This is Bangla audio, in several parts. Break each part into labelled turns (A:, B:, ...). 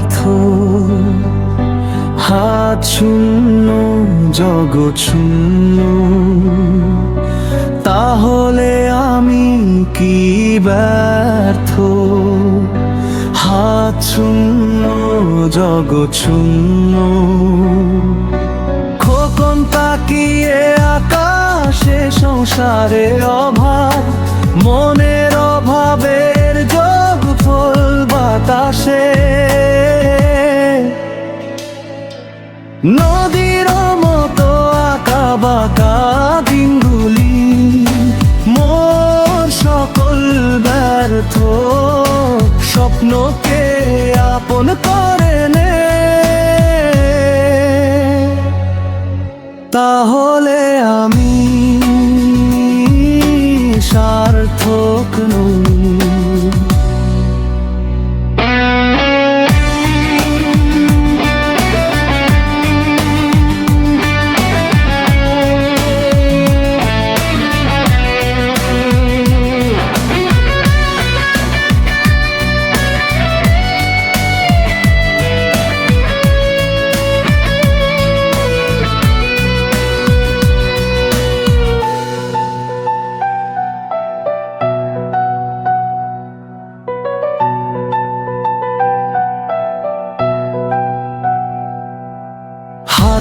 A: পাথর হাত শূন্য, জগৎ শূন্য। তাহলে আমি কি ব্যর্থ? হাত শূন্য, জগৎ শূন্য। খোকন তাকিয়ে আকাশে সংসারে অভাব, মনে নদীর মতো আঁকা বাঁকা দিনগুলি, মোর সকল ব্যর্থ স্বপ্নকে আপন করে নে। তাহলে আমি সার্থক নই।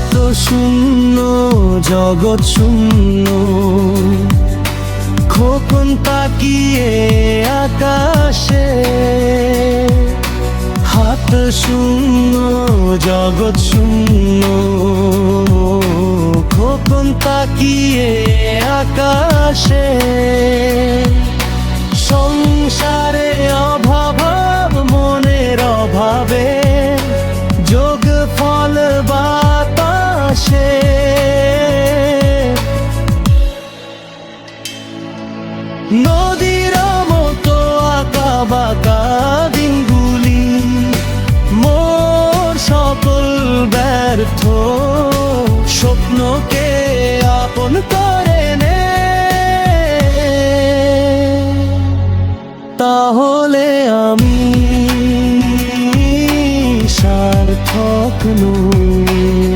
A: হাত শূন্য, জগৎ শূন্য। খোকন তাকিয়ে আকাশে, হাত শূন্য, জগৎ শূন্য। খোকন তাকিয়ে আকাশে, সংসারে নদীর মতো আঁকা বাঁকা দিনগুলি, মোর সকল ব্যর্থ স্বপ্নকে আপন করে নে। তাহলে আমি সার্থক নই।